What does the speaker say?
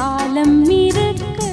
காலம் இருக்க